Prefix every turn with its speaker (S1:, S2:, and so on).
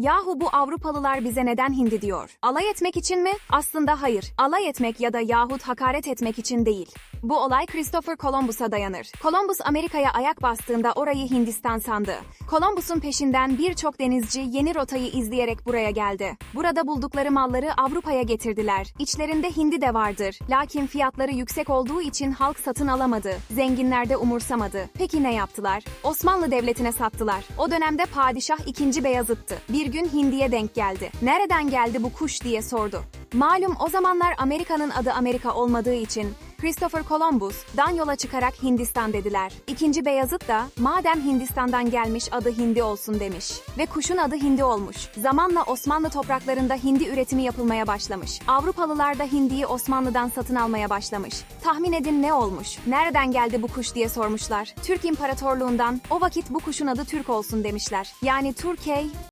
S1: Yahu bu Avrupalılar bize neden hindi diyor? Alay etmek için mi? Aslında hayır. Alay etmek ya da yahut hakaret etmek için değil. Bu olay Christopher Columbus'a dayanır. Columbus Amerika'ya ayak bastığında orayı Hindistan sandı. Columbus'un peşinden birçok denizci yeni rotayı izleyerek buraya geldi. Burada buldukları malları Avrupa'ya getirdiler. İçlerinde hindi de vardır. Lakin fiyatları yüksek olduğu için halk satın alamadı. Zenginler de umursamadı. Peki ne yaptılar? Osmanlı Devleti'ne sattılar. O dönemde padişah 2. Beyazıt'tı. Bir gün hindiye denk geldi. Nereden geldi bu kuş diye sordu. Malum o zamanlar Amerika'nın adı Amerika olmadığı için Christopher Columbus'dan yola çıkarak Hindistan dediler. İkinci Beyazıt da madem Hindistan'dan gelmiş adı Hindi olsun demiş. Ve kuşun adı Hindi olmuş. Zamanla Osmanlı topraklarında hindi üretimi yapılmaya başlamış. Avrupalılar da hindiyi Osmanlı'dan satın almaya başlamış. Tahmin edin ne olmuş? Nereden geldi bu kuş diye sormuşlar. Türk İmparatorluğundan o vakit bu kuşun adı Türk olsun demişler. Yani Türkiye